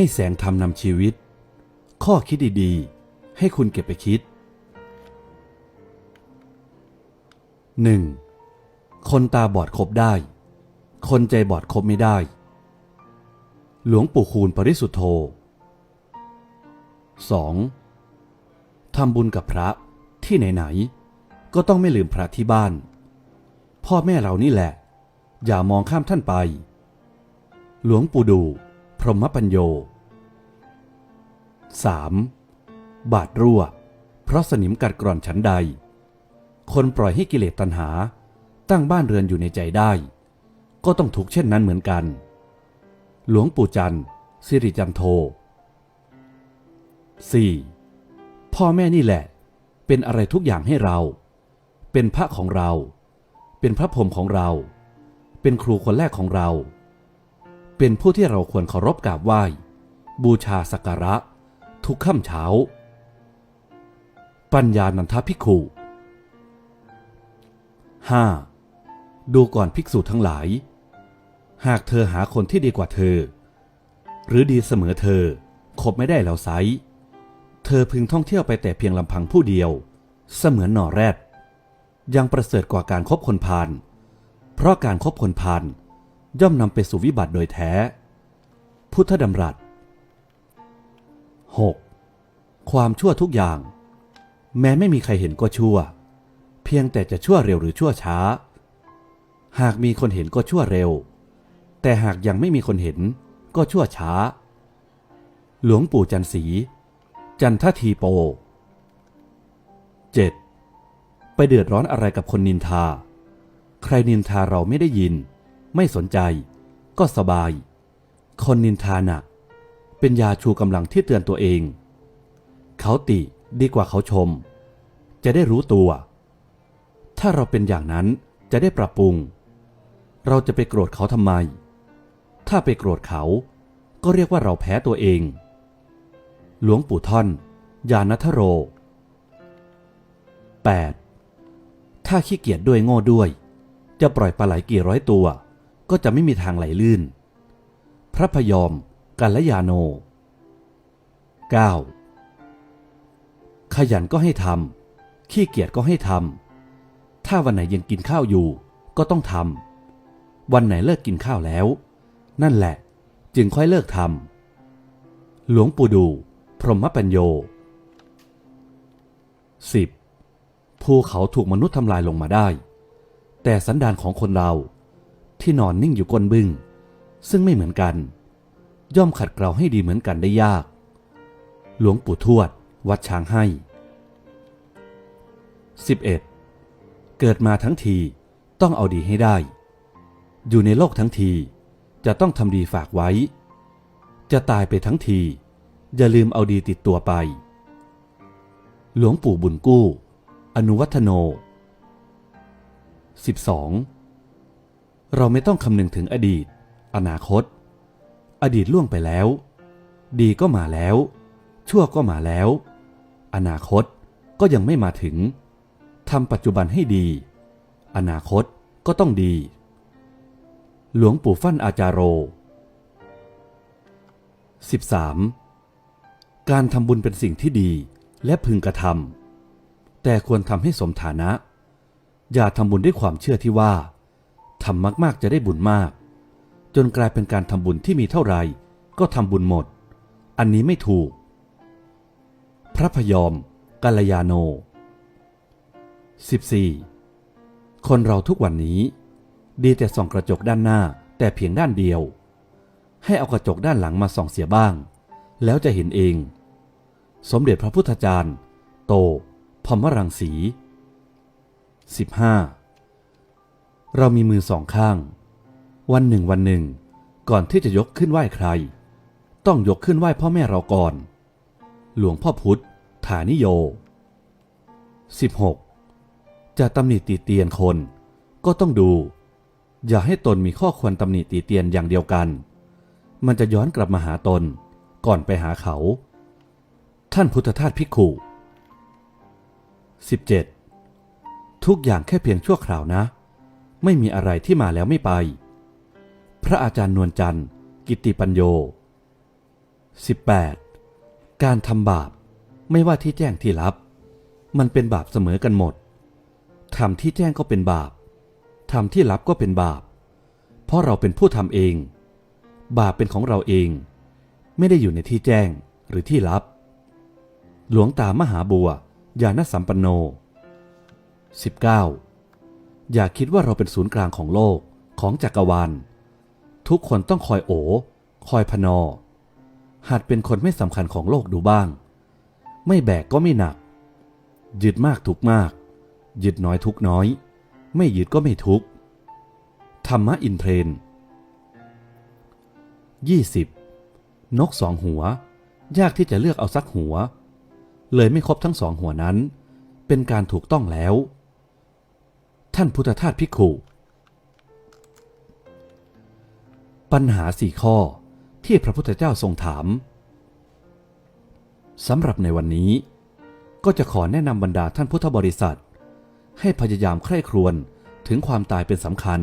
ให้แสงธรรมนำชีวิต ข้อคิดดีๆ ให้คุณเก็บไปคิด 1. คนตาบอดคบได้ คนใจบอดคบไม่ได้ หลวงปู่คูณปริสุทธโธ 2. ทำบุญกับพระที่ไหนๆ ก็ต้องไม่ลืมพระที่บ้าน พ่อแม่เรานี่แหละ อย่ามองข้ามท่านไป หลวงปู่ดู พรหมปัญโย 3. บาดรั่ว เพราะสนิมกัดกร่อนชั้นใด คนปล่อยให้กิเลสตัณหา ตั้งบ้านเรือนอยู่ในใจได้ ก็ต้องทุกเช่นนั้นเหมือนกัน หลวงปู่จันทร์สิริจันโท 4. พ่อแม่นี่แหละ เป็นอะไรทุกอย่างให้เรา เป็นพระของเรา เป็นพระพรหมของเรา เป็นครูคนแรกของเรา เป็นผู้ที่เราควรเคารพกราบไหว้ บูชาสักการะ ทุกค่ำเช้า ปัญญานันทภิกขุ 5. ดูก่อนภิกษุทั้งหลาย หากเธอหาคนที่ดีกว่าเธอ หรือดีเสมอเธอคบไม่ได้แล้วไซเธอพึงท่องเที่ยวไปแต่เพียงลำพังผู้เดียว เสมือนหน่อแรด ยังประเสริฐกว่าการคบคนพาลเพราะการคบคนพาลย่อมนำไปสู่วิบัติโดยแท้ พุทธดำรัส 6. ความชั่วทุกอย่าง แม้ไม่มีใครเห็นก็ชั่ว เพียงแต่จะชั่วเร็วหรือชั่วช้า หากมีคนเห็นก็ชั่วเร็ว แต่หากยังไม่มีคนเห็นก็ชั่วช้า หลวงปู่จันสี จันททีโป 7. ไปเดือดร้อนอะไรกับคนนินทา ใครนินทาเราไม่ได้ยิน ไม่สนใจ ก็สบาย คนนินทาหน่ะ เป็นยาชูกำลังที่เตือนตัวเอง เขาติดีกว่าเขาชม จะได้รู้ตัว ถ้าเราเป็นอย่างนั้นจะได้ปรับปรุง เราจะไปโกรธเขาทำไม ถ้าไปโกรธเขาก็เรียกว่าเราแพ้ตัวเอง หลวงปู่ท่อน ยานัทโร 8. ถ้าขี้เกียจด้วยโง่ด้วย จะปล่อยปลาไหลกี่ร้อยตัว ก็จะไม่มีทางไหลลื่น พระพยอม กัลยาโน 9. ขยันก็ให้ทำขี้เกียจก็ให้ทำถ้าวันไหนยังกินข้าวอยู่ ก็ต้องทำวันไหนเลิกกินข้าวแล้ว นั่นแหละ จึงค่อยเลิกทำหลวงปู่ดู พรหมปัญโย 10. ภูเขาถูกมนุษย์ทำลายลงมาได้ แต่สันดานของคนเราที่นอนนิ่งอยู่ก้นบึง้งซึ่งไม่เหมือนกัน ย่อมขัดเกลาให้ดีเหมือนกันได้ยาก หลวงปู่ทวด วัดช้างให้ 11. เกิดมาทั้งทีต้องเอาดีให้ได้ อยู่ในโลกทั้งทีจะต้องทำดีฝากไว้ จะตายไปทั้งที อย่าลืมเอาดีติดตัวไป หลวงปู่บุญกู้ อนุวัฒโน 12. เราไม่ต้องคำนึงถึงอดีต อนาคต อดีตล่วงไปแล้ว ดีก็มาแล้ว ชั่วก็มาแล้ว อนาคตก็ยังไม่มาถึงทำปัจจุบันให้ดี อนาคตก็ต้องดี หลวงปู่ฟั่นอาจารโร 13. การทำบุญเป็นสิ่งที่ดีและพึงกระทำแต่ควรทำให้สมฐานะ อย่าทำบุญด้วยความเชื่อที่ว่าทำมาก ๆ จะได้บุญมาก จนกลายเป็นการทำบุญที่มีเท่าไหร่ก็ทำบุญหมด อันนี้ไม่ถูก พระพยอมกัลยาโน 14. คนเราทุกวันนี้ ดีแต่ส่องกระจกด้านหน้าแต่เพียงด้านเดียว ให้เอากระจกด้านหลังมาส่องเสียบ้าง แล้วจะเห็นเอง สมเด็จพระพุทธจารย์ โต พมรังสี 15. เรามีมือสองข้าง วันหนึ่งวันหนึ่ง ก่อนที่จะยกขึ้นไหว้ใคร ต้องยกขึ้นไหว้พ่อแม่เราก่อน หลวงพ่อพุธฐานิโย 16. จะตำหนิติเตียนคน ก็ต้องดู อย่าให้ตนมีข้อควรตำหนิติเตียนอย่างเดียวกัน มันจะย้อนกลับมาหาตนก่อนไปหาเขา ท่านพุทธทาสภิกขุ 17. ทุกอย่างแค่เพียงชั่วคราวนะ ไม่มีอะไรที่มาแล้วไม่ไป ระอาจารย์นวลจันทร์ กิติปัญโย 18. การทำบาปไม่ว่าที่แจ้งที่ลับ มันเป็นบาปเสมอกันหมดทำที่แจ้งก็เป็นบาปทำที่ลับก็เป็นบาป เพราะเราเป็นผู้ทำเอง บาปเป็นของเราเอง ไม่ได้อยู่ในที่แจ้งหรือที่ลับ หลวงตามหาบัวยานสัมปันโน 19. อย่าคิดว่าเราเป็นศูนย์กลางของโลกของจักรวาล ทุกคนต้องคอยโอ คอยพนอ หัดเป็นคนไม่สำคัญของโลกดูบ้าง ไม่แบกก็ไม่หนัก ยึดมากทุกมาก ยึดน้อยทุกน้อย ไม่ยึดก็ไม่ทุก ธรรมะอินเทรน 20. นกสองหัว ยากที่จะเลือกเอาสักหัว เลยไม่ครบทั้งสองหัวนั้น เป็นการถูกต้องแล้ว ท่านพุทธทาสพิกขุ ปัญหาสี่ข้อที่พระพุทธเจ้าทรงถามสำหรับในวันนี้ ก็จะขอแนะนำบรรดาท่านพุทธบริษัท ให้พยายามใคร่ครวญถึงความตายเป็นสำคัญ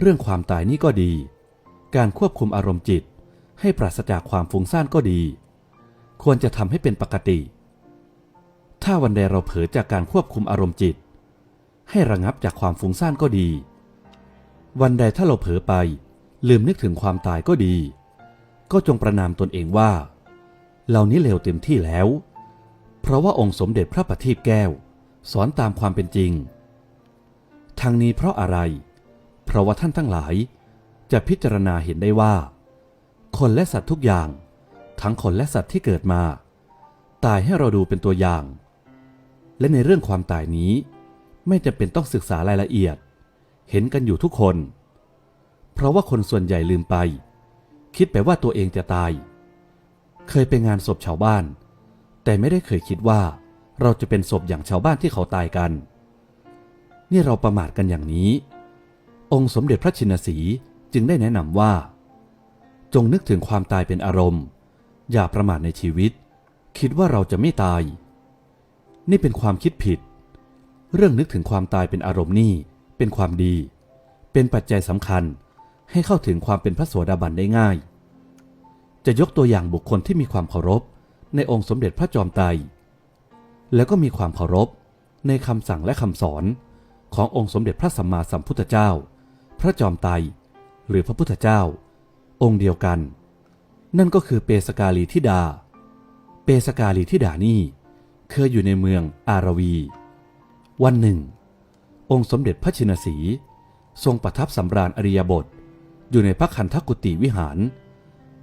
เรื่องความตายนี่ก็ดี การควบคุมอารมณ์จิต ให้ปราศจากความฟุ้งซ่านก็ดี ควรจะทำให้เป็นปกติ ถ้าวันใดเราเผลอจากการควบคุมอารมณ์จิต ให้ระงับจากความฟุ้งซ่านก็ดี วันใดถ้าเราเผลอไป ลืมนึกถึงความตายก็ดี ก็จงประนามตนเองว่า เหล่านี้เลวเต็มที่แล้ว เพราะว่าองค์สมเด็จพระประทีปแก้ว สอนตามความเป็นจริง ทางนี้เพราะอะไร เพราะว่าท่านทั้งหลายจะพิจารณาเห็นได้ว่า คนและสัตว์ทุกอย่าง ทั้งคนและสัตว์ที่เกิดมา ตายให้เราดูเป็นตัวอย่าง และในเรื่องความตายนี้ ไม่จำเป็นต้องศึกษารายละเอียด เห็นกันอยู่ทุกคน เพราะว่าคนส่วนใหญ่ลืมไป คิดไปว่าตัวเองจะตาย เคยไปงานศพชาวบ้าน แต่ไม่ได้เคยคิดว่าเราจะเป็นศพอย่างชาวบ้านที่เขาตายกัน นี่เราประมาทกันอย่างนี้ องค์สมเด็จพระชินสีห์จึงได้แนะนำว่า จงนึกถึงความตายเป็นอารมณ์ อย่าประมาทในชีวิต คิดว่าเราจะไม่ตาย นี่เป็นความคิดผิด เรื่องนึกถึงความตายเป็นอารมณ์นี่เป็นความดี เป็นปัจจัยสำคัญ ให้เข้าถึงความเป็นพระโสดาบันได้ง่าย จะยกตัวอย่างบุคคลที่มีความเคารพในองค์สมเด็จพระจอมไตร แล้วก็มีความเคารพในคำสั่งและคำสอนขององค์สมเด็จพระสัมมาสัมพุทธเจ้า พระจอมไตรหรือพระพุทธเจ้า องค์เดียวกัน นั่นก็คือเปสกาลีธิดา เปสกาลีธิดานี่เคยอยู่ในเมืองอารวี วันหนึ่ง องค์สมเด็จพระชินสี ทรงประทับสำราญอริยบท อยู่ในพระคันธกุติวิหาร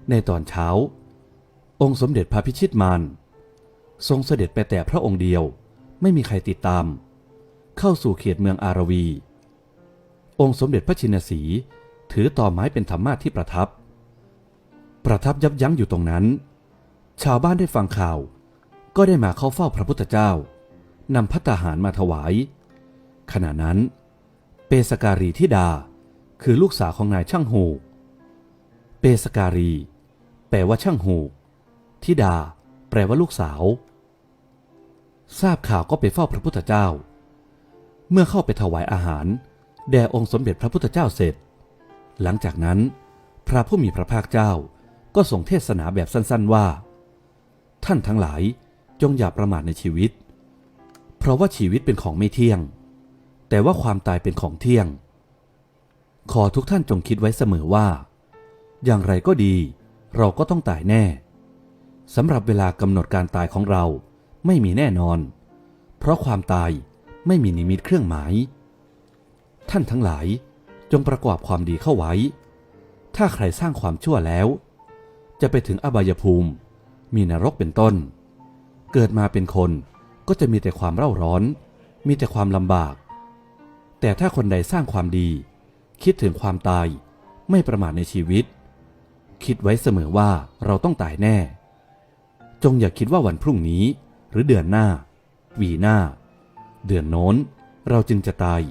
ในตอนเช้า องค์สมเด็จพระพิชิตมารทรงเสด็จไปแต่พระองค์เดียวไม่มีใครติดตาม เข้าสู่เขตเมืองอารวี องค์สมเด็จพระชินสีถือต่อไม้เป็นธรรมาที่ประทับ ประทับยับยั้งอยู่ตรงนั้น ชาวบ้านได้ฟังข่าว ก็ได้มาเข้าเฝ้าพระพุทธเจ้านำพัตตาหารมาถวาย ขณะนั้น เปสการีธิดา คือลูกสาวของนายช่างหูเปสการี แปลว่าช่างหูกธิดา แปลว่าลูกสาว ทราบข่าวก็ไปเฝ้าพระพุทธเจ้า เมื่อเข้าไปถวายอาหาร แด่องค์สมเด็จพระพุทธเจ้าเสร็จ หลังจากนั้น พระผู้มีพระภาคเจ้าก็ส่งเทศนาแบบสั้นๆว่า ท่านทั้งหลายจงอย่าประมาทในชีวิต เพราะว่าชีวิตเป็นของไม่เที่ยง แต่ว่าความตายเป็นของเที่ยง ขอทุกท่านจงคิดไว้เสมอว่า อย่างไรก็ดี เราก็ต้องตายแน่สำหรับเวลากำหนดการตายของเราไม่มีแน่นอน เพราะความตายไม่มีนิมิตเครื่องหมาย ท่านทั้งหลายจงประกอบความดีเข้าไว้ ถ้าใครสร้างความชั่วแล้ว จะไปถึงอบายภูมิ มีนรกเป็นต้น เกิดมาเป็นคนก็จะมีแต่ความเร่าร้อน มีแต่ความลำบาก แต่ถ้าคนใดสร้างความดี คิดถึงความตาย ไม่ประมาทในชีวิต คิดไว้เสมอว่าเราต้องตายแน่ จงอย่าคิดว่าวันพรุ่งนี้ หรือเดือนหน้า วีหน้า เดือนโน้น เราจึงจะตาย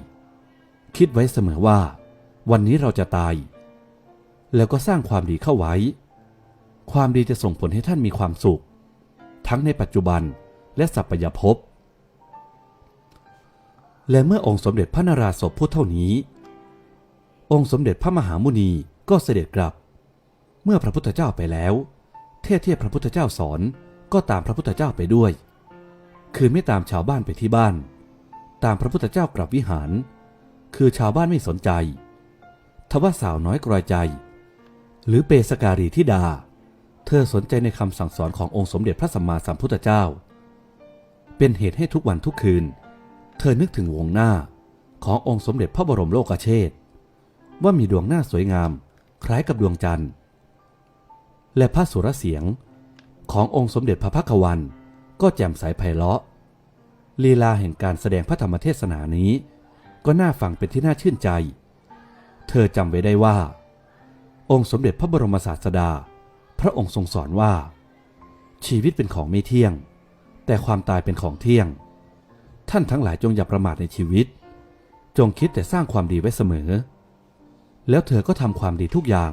คิดไว้เสมอว่า วันนี้เราจะตาย แล้วก็สร้างความดีเข้าไว้ ความดีจะส่งผลให้ท่านมีความสุข ทั้งในปัจจุบันและสัพยภพและเมื่อองค์สมเด็จพระนราศพพูดเท่านี้ องค์สมเด็จพระมหามุนีก็เสด็จกลับ เมื่อพระพุทธเจ้าไปแล้ว เทียเทียบพระพุทธเจ้าสอนก็ตามพระพุทธเจ้าไปด้วย คือไม่ตามชาวบ้านไปที่บ้าน ตามพระพุทธเจ้ากลับวิหาร คือชาวบ้านไม่สนใจ ทว่าสาวน้อยกรอยใจ หรือเปสการีทิดา เธอสนใจในคำสั่งสอนขององค์สมเด็จพระสัมมาสัมพุทธเจ้า เป็นเหตุให้ทุกวันทุกคืน เธอนึกถึงวงหน้าขององค์สมเด็จพระบรมโลกเชษฐ ว่ามีดวงหน้าสวยงาม คล้ายกับดวงจันทร์ และพระสุรเสียงขององค์สมเด็จพระพักวันก็แจ่มใสไพเราะ ลีลาแห่งการแสดงพระธรรมเทศนานี้ ก็น่าฟังเป็นที่น่าชื่นใจ เธอจำไว้ได้ว่า องค์สมเด็จพระบรมศาสดา พระองค์ทรงสอนว่า ชีวิตเป็นของไม่เที่ยง แต่ความตายเป็นของเที่ยง ท่านทั้งหลายจงอย่าประมาทในชีวิต จงคิดแต่สร้างความดีไว้เสมอ แล้วเธอก็ทำความดีทุกอย่าง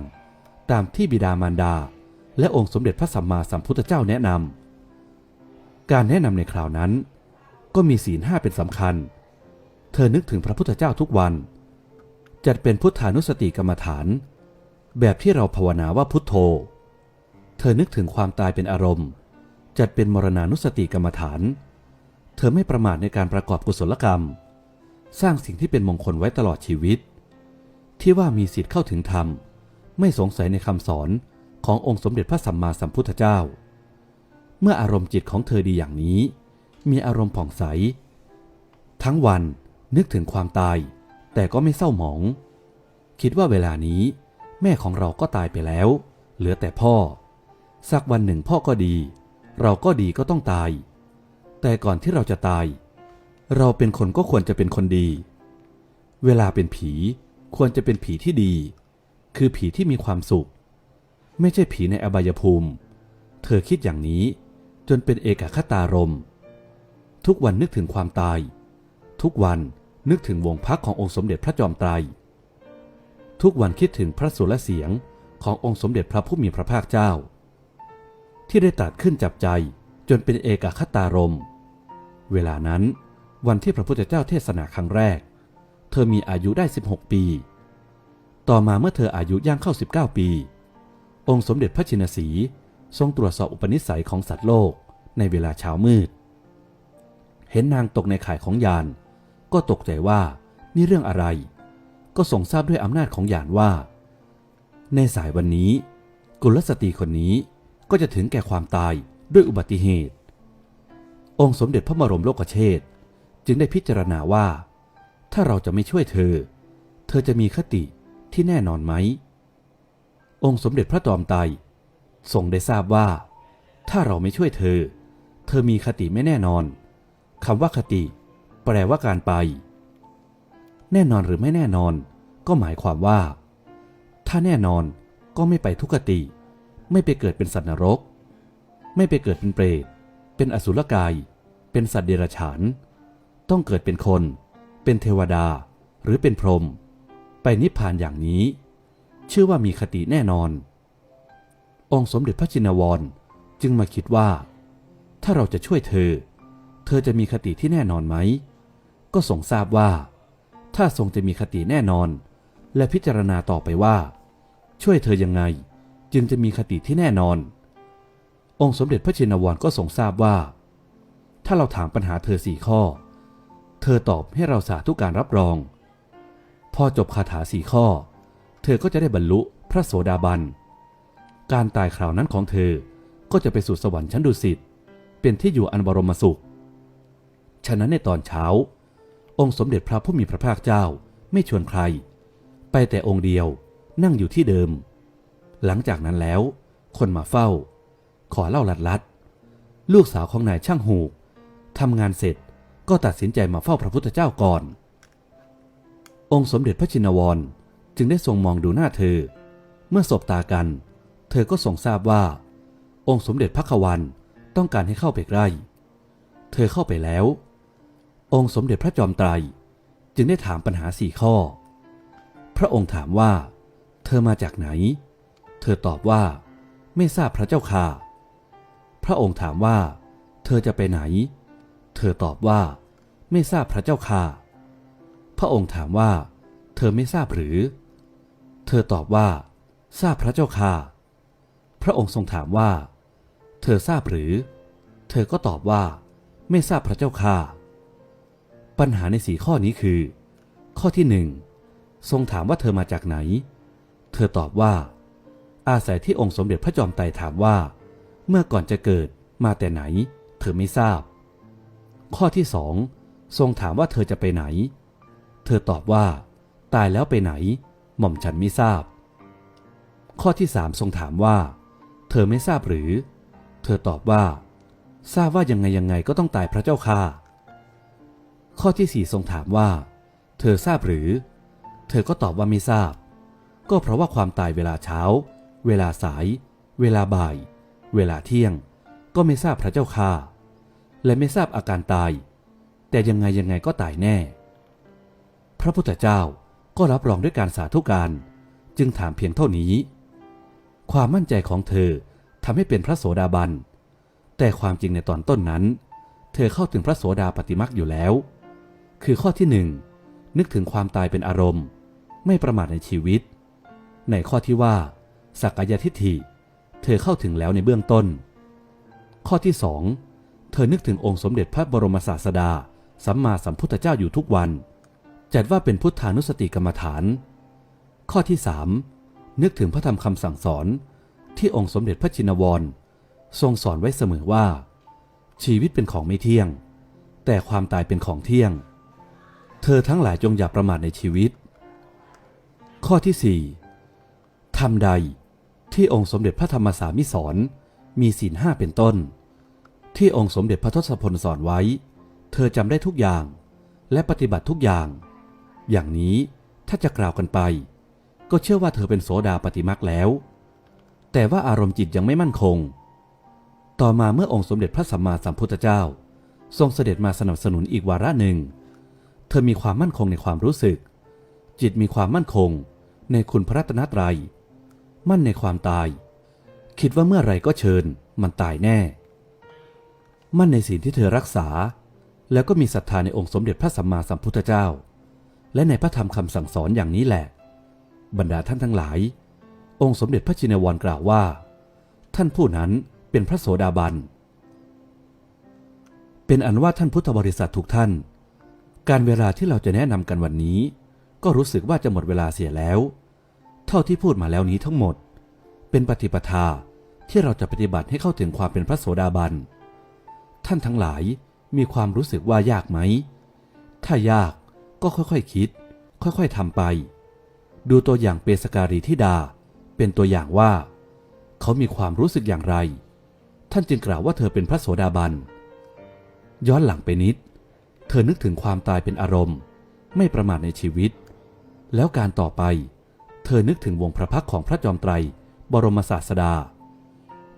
ตามที่บิดามารดา และองค์สมเด็จพระสัมมาสัมพุทธเจ้าแนะนำการแนะนำในคราวนั้น ก็มีศีลห้าเป็นสำคัญ เธอนึกถึงพระพุทธเจ้าทุกวัน จัดเป็นพุทธานุสติกรรมฐาน แบบที่เราภาวนาว่าพุทโธ เธอนึกถึงความตายเป็นอารมณ์ จัดเป็นมรณานุสติกรรมฐาน เธอไม่ประมาทในการประกอบกุศลกรรม สร้างสิ่งที่เป็นมงคลไว้ตลอดชีวิต ที่ว่ามีสิทธิ์เข้าถึงธรรม ไม่สงสัยในคำสอนขององค์สมเด็จพระสัมมาสัมพุทธเจ้า เมื่ออารมณ์จิตของเธอดีอย่างนี้ มีอารมณ์ผ่องใส ทั้งวันนึกถึงความตาย แต่ก็ไม่เศร้าหมอง คิดว่าเวลานี้ แม่ของเราก็ตายไปแล้ว เหลือแต่พ่อ สักวันหนึ่งพ่อก็ดี เราก็ดีก็ต้องตาย แต่ก่อนที่เราจะตาย เราเป็นคนก็ควรจะเป็นคนดี เวลาเป็นผี ควรจะเป็นผีที่ดี คือผีที่มีความสุข ไม่ใช่ผีในอบายภูมิ เธอคิดอย่างนี้จนเป็นเอกคตารม ทุกวันนึกถึงความตาย ทุกวันนึกถึงวงพักขององค์สมเด็จพระจอมไตร ทุกวันคิดถึงพระสุรเสียงขององค์สมเด็จพระผู้มีพระภาคเจ้า ที่ได้ตรัดขึ้นจับใจจนเป็นเอกคตารม เวลานั้นวันที่พระพุทธเจ้าเทศนาครั้งแรก ธอมีอายุได้ 16 ปี ต่อมาเมื่อเธออายุย่างเข้า 19 ปี องค์สมเด็จพระชินสีห์ทรงตรวจสอบอุปนิสัยของสัตว์โลกในเวลาเช้ามืด เห็นนางตกในข่ายของยาน ก็ตกใจว่านี่เรื่องอะไร ก็ทรงทราบด้วยอำนาจของยานว่า ในสายวันนี้ กุลสตรีคนนี้ก็จะถึงแก่ความตายด้วยอุบัติเหตุ องค์สมเด็จพระบรมโลกเชษฐ์จึงได้พิจารณาว่า ถ้าเราจะไม่ช่วยเธอ เธอจะมีคติที่แน่นอนไหม องค์สมเด็จพระจอมไตรทรงได้ทราบว่า ถ้าเราไม่ช่วยเธอ เธอมีคติไม่แน่นอนคำว่าคติ แปลว่าการไป แน่นอนหรือไม่แน่นอน ก็หมายความว่า ถ้าแน่นอนก็ไม่ไปทุกขติ ไม่ไปเกิดเป็นสัตว์นรก ไม่ไปเกิดเป็นเปรตเป็นอสุรกาย เป็นสัตว์เดรัจฉาน ต้องเกิดเป็นคน เป็นเทวดาหรือเป็นพรหมไปนิพพานอย่างนี้ เชื่อว่ามีคติแน่นอน องค์สมเด็จพระจินวรจึงมาคิดว่า ถ้าเราจะช่วยเธอ เธอจะมีคติที่แน่นอนไหม ก็ทรงทราบว่า ถ้าทรงจะมีคติแน่นอน และพิจารณาต่อไปว่า ช่วยเธอยังไง จึงจะมีคติที่แน่นอน องค์สมเด็จพระชินวรก็ทรงทราบว่า ถ้าเราถามปัญหาเธอสี่ข้อ เธอตอบให้เราสาธุการรับรอง พอจบคาถาสี่ข้อ เธอก็จะได้บรรลุพระโสดาบัน การตายคราวนั้นของเธอก็จะไปสู่สวรรค์ชั้นดุสิต เป็นที่อยู่อันบรมสุข ฉะนั้นในตอนเช้า องค์สมเด็จพระผู้มีพระภาคเจ้าไม่ชวนใคร ไปแต่องค์เดียวนั่งอยู่ที่เดิม หลังจากนั้นแล้ว คนมาเฝ้า ขอเล่าลัดลัด ลูกสาวของนายช่างหูกทำงานเสร็จ ก็ตัดสินใจมาเฝ้าพระพุทธเจ้าก่อน องค์สมเด็จพระชินวรจึงได้ทรงมองดูหน้าเธอ เมื่อสบตากัน เธอก็ทรงทราบว่า องค์สมเด็จพระขวันต้องการให้เข้าไปใกล้ เธอเข้าไปแล้ว องค์สมเด็จพระจอมไตร จึงได้ถามปัญหาสี่ข้อ พระองค์ถามว่า เธอมาจากไหน เธอตอบว่า ไม่ทราบพระเจ้าค่ะ พระองค์ถามว่า เธอจะไปไหน เธอตอบว่า ไม่ทราบพระเจ้าค่ะ พระองค์ถามว่า เธอไม่ทราบหรือ เธอตอบว่า ทราบพระเจ้าค่ะ พระองค์ทรงถามว่า เธอทราบหรือ เธอก็ตอบว่า ไม่ทราบพระเจ้าค่ะ ปัญหาในสีข้อนี้คือ ข้อที่หนึ่งทรงถามว่าเธอมาจากไหน เธอตอบว่า อาศัยที่องค์สมเด็จพระจอมไตรถามว่า เมื่อก่อนจะเกิดมาแต่ไหน เธอไม่ทราบ ข้อที่สองทรงถามว่าเธอจะไปไหน เธอตอบว่า ตายแล้วไปไหน หม่อมฉันไม่ทราบ ข้อที่สามทรงถามว่า เธอไม่ทราบหรือ เธอตอบว่า ทราบว่ายังไงยังไงก็ต้องตายพระเจ้าค่ะ ข้อที่สี่ทรงถามว่า เธอทราบหรือ เธอก็ตอบว่าไม่ทราบ ก็เพราะว่าความตายเวลาเช้า เวลาสาย เวลาบ่าย เวลาเที่ยง ก็ไม่ทราบพระเจ้าค่ะ และไม่ทราบอาการตาย แต่ยังไงยังไงก็ตายแน่ พระพุทธเจ้าก็รับรองด้วยการสาธุการจึงถามเพียงเท่านี้ ความมั่นใจของเธอทำให้เป็นพระโสดาบัน แต่ความจริงในตอนต้นนั้น เธอเข้าถึงพระโสดาปฏิมักอยู่แล้ว คือข้อที่หนึ่งนึกถึงความตายเป็นอารมณ์ ไม่ประมาทในชีวิต ในข้อที่ว่า สักกายทิฏฐิ เธอเข้าถึงแล้วในเบื้องต้น ข้อที่สอง ธอนึกถึงองค์สมเด็จพระบรมศาสดา สัมมาสัมพุทธเจ้าอยู่ทุกวัน จัดว่าเป็นพุทธานุสติกรรมฐาน ข้อที่สามนึกถึงพระธรรมคำสั่งสอน ที่องค์สมเด็จพระจินวร ทรงสอนไว้เสมอว่า ชีวิตเป็นของไม่เที่ยง แต่ความตายเป็นของเที่ยง เธอทั้งหลายจงอย่าประมาทในชีวิต ข้อที่สี่ทำใดที่องค์สมเด็จพระธรรมสามิสอนมีศีลห้าเป็นต้น ที่องค์สมเด็จพระทศพลสอนไว้ เธอจำได้ทุกอย่าง และปฏิบัติทุกอย่าง อย่างนี้ถ้าจะกล่าวกันไป ก็เชื่อว่าเธอเป็นโสดาปฏิมักแล้ว แต่ว่าอารมณ์จิตยังไม่มั่นคง ต่อมาเมื่อองค์สมเด็จพระสัมมาสัมพุทธเจ้า ทรงเสด็จมาสนับสนุนอีกวาระหนึ่ง เธอมีความมั่นคงในความรู้สึก จิตมีความมั่นคงในคุณพระรัตนตรัย มั่นในความตาย คิดว่าเมื่อไรก็เชิญ มันตายแน่ มั่นในสิ่งที่เธอรักษา แล้วก็มีศรัทธาในองค์สมเด็จพระสัมมาสัมพุทธเจ้า และในพระธรรมคำสั่งสอนอย่างนี้แหละ บรรดาท่านทั้งหลาย องค์สมเด็จพระจินวรกล่าวว่า ท่านผู้นั้นเป็นพระโสดาบัน เป็นอันว่าท่านพุทธบริษัททุกท่าน การเวลาที่เราจะแนะนำกันวันนี้ ก็รู้สึกว่าจะหมดเวลาเสียแล้ว เท่าที่พูดมาแล้วนี้ทั้งหมด เป็นปฏิปทาที่เราจะปฏิบัติให้เข้าถึงความเป็นพระโสดาบัน ท่านทั้งหลายมีความรู้สึกว่ายากไหม ถ้ายากก็ค่อยๆคคิด ค่อยๆทำไป ดูตัวอย่างเปสการีทิดา เป็นตัวอย่างว่า เขามีความรู้สึกอย่างไร ท่านจึงกล่าวว่าเธอเป็นพระโสดาบัน ย้อนหลังไปนิด เธอนึกถึงความตายเป็นอารมณ์ ไม่ประมาทในชีวิต แล้วการต่อไป เธอนึกถึงวงพระพักของพระจอมไตร บรมศาสดา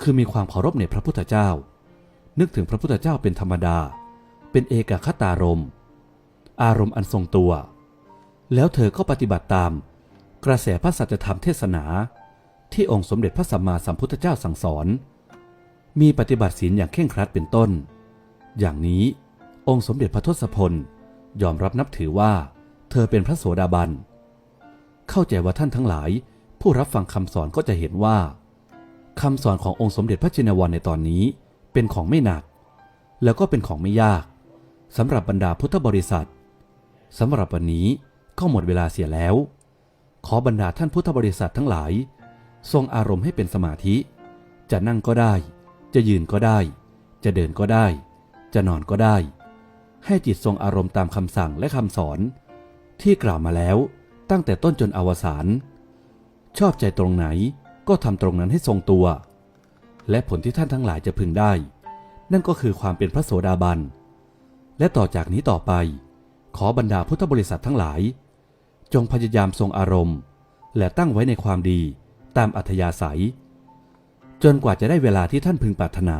คือมีความเคารพในพระพุทธเจ้า นึกถึงพระพุทธเจ้าเป็นธรรมดา เป็นเอกคตารมณ์อารมณ์อันทรงตัว แล้วเธอก็ปฏิบัติตาม กระแสพระสัจธรรมเทศนา ที่องค์สมเด็จพระสัมมาสัมพุทธเจ้าสั่งสอน มีปฏิบัติศีลอย่างเคร่งครัดเป็นต้น อย่างนี้องค์สมเด็จพระทศพลยอมรับนับถือว่า เธอเป็นพระโสดาบัน เข้าใจว่าท่านทั้งหลาย ผู้รับฟังคำสอนก็จะเห็นว่าคำสอนขององค์สมเด็จพระจินวรในตอนนี้ เป็นของไม่หนัก แล้วก็เป็นของไม่ยากสำหรับบรรดาพุทธบริษัทสำหรับวันนี้ก็หมดเวลาเสียแล้ว ขอบรรดาท่านพุทธบริษัททั้งหลาย ทรงอารมณ์ให้เป็นสมาธิ จะนั่งก็ได้ จะยืนก็ได้ จะเดินก็ได้ จะนอนก็ได้ ให้จิตทรงอารมณ์ตามคำสั่งและคำสอน ที่กล่าวมาแล้วตั้งแต่ต้นจนอวสานชอบใจตรงไหนก็ทำตรงนั้นให้ทรงตัว และผลที่ท่านทั้งหลายจะพึงได้ นั่นก็คือความเป็นพระโสดาบัน และต่อจากนี้ต่อไป ขอบรรดาพุทธบริษัททั้งหลาย จงพยายามทรงอารมณ์ และตั้งไว้ในความดีตามอัธยาศัย จนกว่าจะได้เวลาที่ท่านพึงปรารถนา